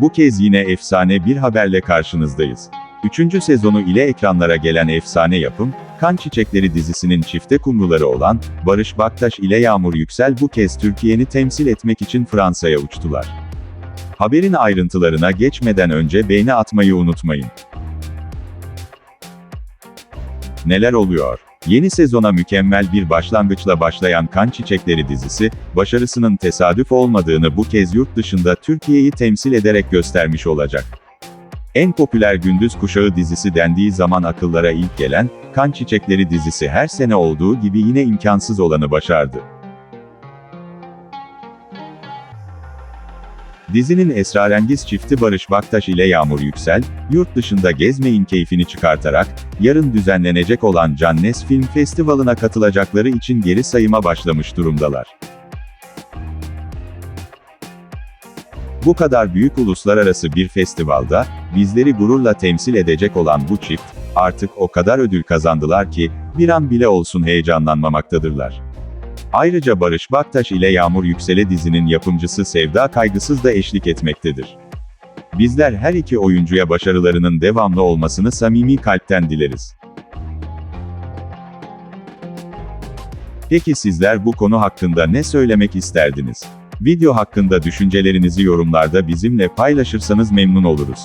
Bu kez yine efsane bir haberle karşınızdayız. Üçüncü sezonu ile ekranlara gelen efsane yapım, Kan Çiçekleri dizisinin çifte kumruları olan, Barış Baktaş ile Yağmur Yüksel bu kez Türkiye'ni temsil etmek için Fransa'ya uçtular. Haberin ayrıntılarına geçmeden önce beğeni atmayı unutmayın. Neler oluyor? Yeni sezona mükemmel bir başlangıçla başlayan Kan Çiçekleri dizisi, başarısının tesadüf olmadığını bu kez yurt dışında Türkiye'yi temsil ederek göstermiş olacak. En popüler gündüz kuşağı dizisi dendiği zaman akıllara ilk gelen, Kan Çiçekleri dizisi her sene olduğu gibi yine imkansız olanı başardı. Dizinin esrarengiz çifti Barış Baktaş ile Yağmur Yüksel, yurt dışında gezmeyin keyfini çıkartarak, yarın düzenlenecek olan Cannes Film Festivali'na katılacakları için geri sayıma başlamış durumdalar. Bu kadar büyük uluslararası bir festivalda, bizleri gururla temsil edecek olan bu çift, artık o kadar ödül kazandılar ki, bir an bile olsun heyecanlanmamaktadırlar. Ayrıca Barış Baktaş ile Yağmur Yüksel'e dizinin yapımcısı Sevda Kaygısız da eşlik etmektedir. Bizler her iki oyuncuya başarılarının devamlı olmasını samimi kalpten dileriz. Peki sizler bu konu hakkında ne söylemek isterdiniz? Video hakkında düşüncelerinizi yorumlarda bizimle paylaşırsanız memnun oluruz.